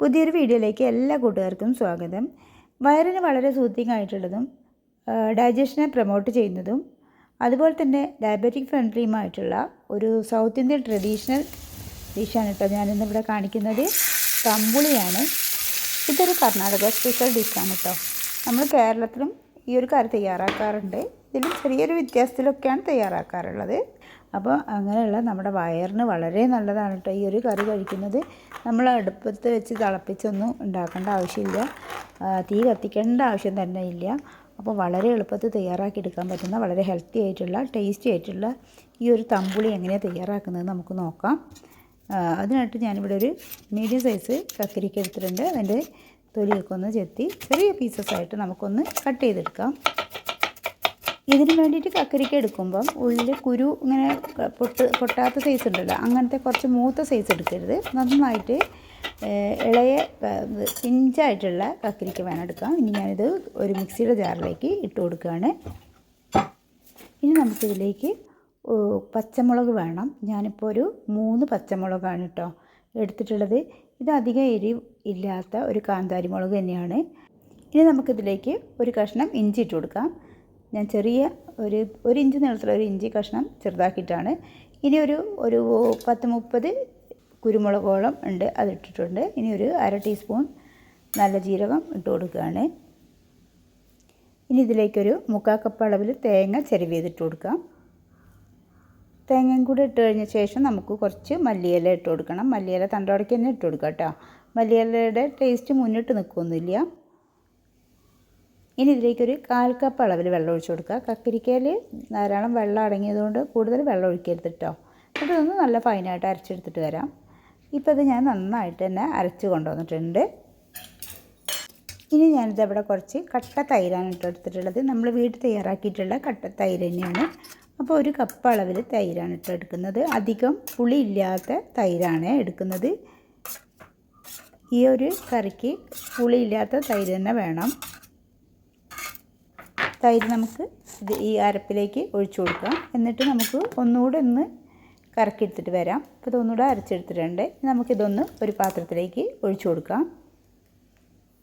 പുതിയൊരു വീഡിയോയിലേക്ക് എല്ലാ കൂട്ടുകാർക്കും സ്വാഗതം. വയറിന് വളരെ സൂത്തിങ് ആയിട്ടുള്ളതും ഡൈജഷനെ പ്രൊമോട്ട് ചെയ്യുന്നതും അതുപോലെ തന്നെ ഡയബറ്റിക് ഫ്രണ്ട്ലിയുമായിട്ടുള്ള ഒരു സൗത്ത് ഇന്ത്യൻ ട്രഡീഷണൽ ഡിഷാണ് കേട്ടോ ഞാനിന്നിവിടെ കാണിക്കുന്നത്. തമ്പുളിയാണ്. ഇതൊരു കർണാടക സ്പെഷ്യൽ ഡിഷാണ് കേട്ടോ. നമ്മൾ കേരളത്തിലും ഈ ഒരു കറി തയ്യാറാക്കാറുണ്ട്. ഇതിൽ ചെറിയൊരു വ്യത്യാസത്തിലൊക്കെയാണ് തയ്യാറാക്കാറുള്ളത്. അപ്പോൾ അങ്ങനെയുള്ള നമ്മുടെ വയറിന് വളരെ നല്ലതാണ് കേട്ടോ ഈ ഒരു കറി കഴിക്കുന്നത്. നമ്മൾ അടുപ്പത്ത് വെച്ച് തിളപ്പിച്ചൊന്നും ഉണ്ടാക്കേണ്ട ആവശ്യമില്ല. തീ കത്തിക്കേണ്ട ആവശ്യം തന്നെ ഇല്ല. അപ്പോൾ വളരെ എളുപ്പത്തിൽ തയ്യാറാക്കി എടുക്കാൻ പറ്റുന്ന വളരെ ഹെൽത്തി ആയിട്ടുള്ള ടേസ്റ്റി ആയിട്ടുള്ള ഈ ഒരു തമ്പുളി എങ്ങനെയാണ് തയ്യാറാക്കുന്നത് നമുക്ക് നോക്കാം. അതിനായിട്ട് ഞാനിവിടെ ഒരു മീഡിയം സൈസ് കക്കരിക്ക എടുത്തിട്ടുണ്ട്. അതിന്റെ തൊലിയൊക്കെ ഒന്ന് ചെത്തി ചെറിയ പീസസ് ആയിട്ട് നമുക്കൊന്ന് കട്ട് ചെയ്തെടുക്കാം. ഇതിന് വേണ്ടിയിട്ട് കക്കരിക്ക എടുക്കുമ്പം ഉള്ളിൽ കുരു ഇങ്ങനെ പൊട്ട് പൊട്ടാത്ത സൈസ് ഉണ്ടല്ലോ അങ്ങനത്തെ കുറച്ച് മൂത്ത സൈസ് എടുക്കരുത്. നന്നായിട്ട് ഇളയ പിഞ്ചായിട്ടുള്ള കക്കരിക്ക വേണം എടുക്കാം ഇനി ഞാനിത് ഒരു മിക്സിയുടെ ജാറിലേക്ക് ഇട്ട് കൊടുക്കുകയാണ്. ഇനി നമുക്കിതിലേക്ക് പച്ചമുളക് വേണം. ഞാനിപ്പോൾ ഒരു മൂന്ന് പച്ചമുളകാണ് കേട്ടോ എടുത്തിട്ടുള്ളത്. ഇത് അധികം എരിവ് ഇല്ലാത്ത ഒരു കാന്താരി മുളക് തന്നെയാണ്. ഇനി നമുക്കിതിലേക്ക് ഒരു കഷ്ണം ഇഞ്ചി ഇട്ട് കൊടുക്കാം. ഞാൻ ചെറിയ ഒരു ഒരു ഇഞ്ച് നീളത്തിലുള്ള ഒരു ഇഞ്ചി കഷ്ണം ചെറുതാക്കിയിട്ടാണ്. ഇനി ഒരു ഒരു പത്ത് മുപ്പത് കുരുമുളകോളം ഉണ്ട് അതിട്ടിട്ടുണ്ട് ഇനി ഒരു അര ടീസ്പൂൺ നല്ല ജീരകം ഇട്ട് കൊടുക്കുകയാണ്. ഇനി ഇതിലേക്കൊരു മുക്കാൽ കപ്പ് അളവിൽ തേങ്ങ ചെരുവ് ചെയ്തിട്ട് കൊടുക്കാം. തേങ്ങയും കൂടി ഇട്ട് കഴിഞ്ഞ ശേഷം നമുക്ക് കുറച്ച് മല്ലിയില ഇട്ട് കൊടുക്കണം. മല്ലിയില തണ്ടോടയ്ക്ക് തന്നെ ഇട്ട് കൊടുക്കാം കേട്ടോ. മല്ലിയിലയുടെ ടേസ്റ്റ് മുന്നിട്ട് നിൽക്കുകയൊന്നുമില്ല ഇനി ഇതിലേക്ക് ഇതിലേക്കൊരു കാൽ കപ്പ് അളവിൽ വെള്ളം ഒഴിച്ച് കൊടുക്കുക. കക്കരിക്കയിൽ ധാരാളം വെള്ളം അടങ്ങിയതുകൊണ്ട് കൂടുതൽ വെള്ളം ഒഴിക്കരുത് കേട്ടോ എന്നിട്ട് ഇതൊന്ന് നല്ല ഫൈനായിട്ട് അരച്ചെടുത്തിട്ട് വരാം. ഇപ്പോൾ ഇത് ഞാൻ നന്നായിട്ട് തന്നെ അരച്ച് കൊണ്ടുവന്നിട്ടുണ്ട്. ഇനി ഞാനിത് അവിടെ കുറച്ച് കട്ട തൈരാണ് ഇട്ട് എടുത്തിട്ടുള്ളത്. നമ്മൾ വീട്ടിൽ തയ്യാറാക്കിയിട്ടുള്ള കട്ട തൈര് തന്നെയാണ്. അപ്പോൾ ഒരു കപ്പ് അളവിൽ തൈരാണ് ഇട്ട് എടുക്കുന്നത്. അധികം പുളി ഇല്ലാത്ത തൈരാണ് എടുക്കുന്നത്. ഈ ഒരു കറിക്ക് പുളിയില്ലാത്ത തൈര് തന്നെ വേണം. തൈര് നമുക്ക് ഇത് ഈ അരപ്പിലേക്ക് ഒഴിച്ചു കൊടുക്കാം. എന്നിട്ട് നമുക്ക് ഒന്നുകൂടെ ഒന്ന് കറക്കിയെടുത്തിട്ട് വരാം. അപ്പോൾ ഇതൊന്നുകൂടെ അരച്ചെടുത്തിട്ടുണ്ട്. നമുക്കിതൊന്ന് ഒരു പാത്രത്തിലേക്ക് ഒഴിച്ചു കൊടുക്കാം.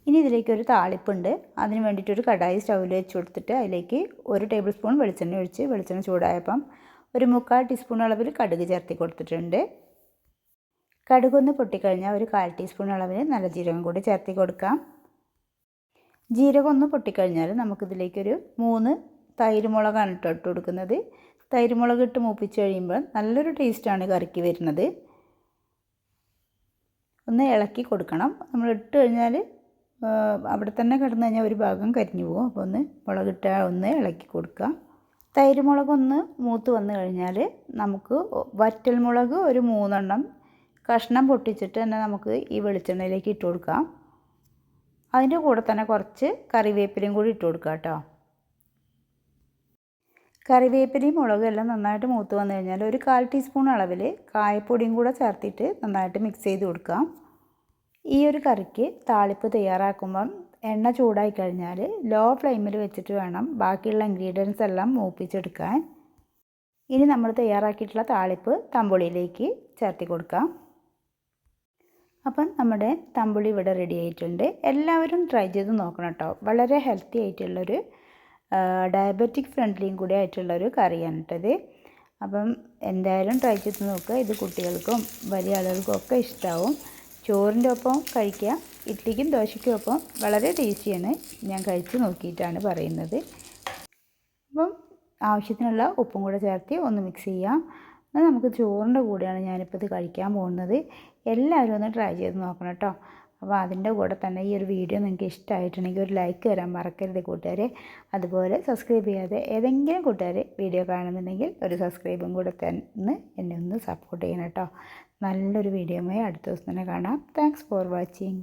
ഇനി ഇതിലേക്ക് ഒരു താളിപ്പുണ്ട്. അതിന് വേണ്ടിയിട്ട് ഒരു കടായി സ്റ്റൗവിൽ വെച്ച് കൊടുത്തിട്ട് അതിലേക്ക് ഒരു ടേബിൾ സ്പൂൺ വെളിച്ചെണ്ണ ഒഴിച്ച് വെളിച്ചെണ്ണ ചൂടായപ്പം ഒരു മുക്കാൽ ടീസ്പൂൺ അളവിൽ കടുക് ചേർത്തി കൊടുത്തിട്ടുണ്ട്. കടുകൊന്ന് പൊട്ടിക്കഴിഞ്ഞാൽ ഒരു കാൽ ടീസ്പൂൺ അളവിൽ നല്ല ജീരകം കൂടി ചേർത്തി കൊടുക്കാം. ജീരകം ഒന്ന് പൊട്ടിക്കഴിഞ്ഞാൽ നമുക്കിതിലേക്കൊരു മൂന്ന് തൈര് മുളകാണ് ഇട്ട് ഇട്ട് കൊടുക്കുന്നത്. തൈര് മുളക് ഇട്ട് മൂപ്പിച്ച് കഴിയുമ്പോൾ നല്ലൊരു ടേസ്റ്റാണ് കറിക്ക് വരുന്നത്. ഒന്ന് ഇളക്കി കൊടുക്കണം. നമ്മൾ ഇട്ട് കഴിഞ്ഞാൽ അവിടെ തന്നെ കിടന്നു കഴിഞ്ഞാൽ ഒരു ഭാഗം കരിഞ്ഞു പോകും. അപ്പോൾ ഒന്ന് മുളകിട്ട് ഒന്ന് ഇളക്കി കൊടുക്കുക. തൈര് മുളകൊന്ന് മൂത്ത് വന്നു കഴിഞ്ഞാൽ നമുക്ക് വറ്റൽ മുളക് ഒരു മൂന്നെണ്ണം കഷ്ണം പൊട്ടിച്ചിട്ട് തന്നെ നമുക്ക് ഈ വെളിച്ചെണ്ണയിലേക്ക് ഇട്ട് കൊടുക്കാം. അതിന്റെ കൂടെ തന്നെ കുറച്ച് കറിവേപ്പിലയും കൂടി ഇട്ട് കൊടുക്കുക കേട്ടോ. കറിവേപ്പിലയും മുളകും എല്ലാം നന്നായിട്ട് മൂത്ത് വന്നു കഴിഞ്ഞാൽ ഒരു കാൽ ടീസ്പൂൺ അളവിൽ കായപ്പൊടിയും കൂടെ ചേർത്തിട്ട് നന്നായിട്ട് മിക്സ് ചെയ്ത് കൊടുക്കാം. ഈ ഒരു കറിക്ക് താളിപ്പ് തയ്യാറാക്കുമ്പം എണ്ണ ചൂടായി കഴിഞ്ഞാൽ ലോ ഫ്ലെയിമിൽ വെച്ചിട്ട് വേണം ബാക്കിയുള്ള ഇൻഗ്രീഡിയൻസ് എല്ലാം മൂപ്പിച്ചെടുക്കാൻ. ഇനി നമ്മൾ തയ്യാറാക്കിയിട്ടുള്ള താളിപ്പ് തമ്പുളിയിലേക്ക് ചേർത്തി കൊടുക്കാം. അപ്പം നമ്മുടെ തമ്പുളി ഇവിടെ റെഡി ആയിട്ടുണ്ട്. എല്ലാവരും ട്രൈ ചെയ്ത് നോക്കണം കേട്ടോ വളരെ ഹെൽത്തി ആയിട്ടുള്ളൊരു ഡയബറ്റിക് ഫ്രണ്ട്ലിയും കൂടി ആയിട്ടുള്ളൊരു കറിയാണ് കേട്ടത് അപ്പം എന്തായാലും ട്രൈ ചെയ്ത് നോക്കുക. ഇത് കുട്ടികൾക്കും വലിയ ആളുകൾക്കും ഒക്കെ ഇഷ്ടമാവും ചോറിന്റെ ഒപ്പം കഴിക്കുക. ഇഡ്ഡലിക്കും ദോശയ്ക്കും ഒപ്പം വളരെ ടേസ്റ്റിയാണ് ഞാൻ കഴിച്ച് നോക്കിയിട്ടാണ് പറയുന്നത്. അപ്പം ആവശ്യത്തിനുള്ള ഉപ്പും കൂടെ ചേർത്ത് ഒന്ന് മിക്സ് ചെയ്യാം. എന്നാൽ നമുക്ക് ചോറിന്റെ കൂടെയാണ് ഞാനിപ്പോൾ ഇത് കഴിക്കാൻ പോകുന്നത്. എല്ലാവരും ഒന്ന് ട്രൈ ചെയ്ത് നോക്കണം കേട്ടോ. അപ്പോൾ അതിന്റെ കൂടെ തന്നെ ഈ ഒരു വീഡിയോ നിങ്ങൾക്ക് ഇഷ്ടമായിട്ടുണ്ടെങ്കിൽ ഒരു ലൈക്ക് തരാൻ മറക്കരുത് കൂട്ടുകാരെ. അതുപോലെ സബ്സ്ക്രൈബ് ചെയ്യാതെ ഏതെങ്കിലും കൂട്ടുകാർ വീഡിയോ കാണുന്നുണ്ടെങ്കിൽ ഒരു സബ്സ്ക്രൈബും കൂടെ തന്ന് എന്നെ ഒന്ന് സപ്പോർട്ട് ചെയ്യണം കേട്ടോ. നല്ലൊരു വീഡിയോയുമായി അടുത്ത ദിവസം തന്നെ കാണാം. Thanks for watching